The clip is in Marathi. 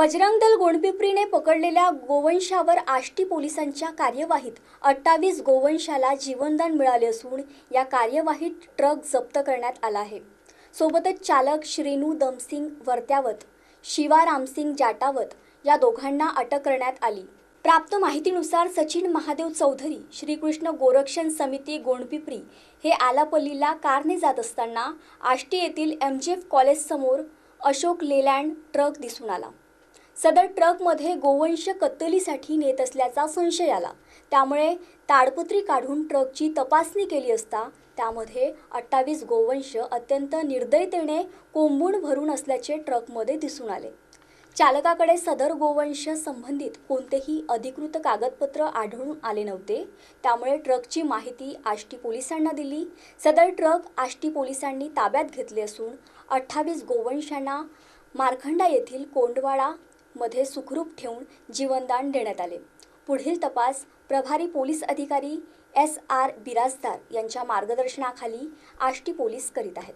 बजरंग दल गोंडपिपरीने पकडलेल्या गोवंशावर आष्टी पोलिसांच्या कार्यवाहीत अठ्ठावीस गोवंशाला जीवनदान मिळाले असून या कार्यवाहीत ट्रक जप्त करण्यात आला आहे. सोबतच चालक श्रेणू दमसिंग वर्त्यावत शिवा रामसिंग जाटावत या दोघांना अटक करण्यात आली. प्राप्त माहितीनुसार सचिन महादेव चौधरी श्रीकृष्ण गोरक्षण समिती गोंडपिपरी हे आलापल्लीला कारने जात असताना आष्टी येथील एम जी एफ कॉलेजसमोर अशोक लेलँड ट्रक दिसून आला. सदर ट्रकमध्ये गोवंश कत्तलीसाठी नेत असल्याचा संशय आला. त्यामुळे ताडपत्री काढून ट्रकची तपासणी केली असता त्यामध्ये अठ्ठावीस गोवंश अत्यंत निर्दयतेने कोंबून भरून असल्याचे ट्रकमध्ये दिसून आले. चालकाकडे सदर गोवंश संबंधित कोणतेही अधिकृत कागदपत्र आढळून आले नव्हते. त्यामुळे ट्रकची माहिती आष्टी पोलिसांना दिली. सदर ट्रक आष्टी पोलिसांनी ताब्यात घेतले असून अठ्ठावीस गोवंशांना मारखंडा येथील कोंडवाडा मध्ये सुखरूप ठेवून जीवनदान देण्यात आले. पुढील तपास प्रभारी पोलीस अधिकारी एस आर बिराजदार यांच्या मार्गदर्शनाखाली आष्टी पोलीस करीत आहेत.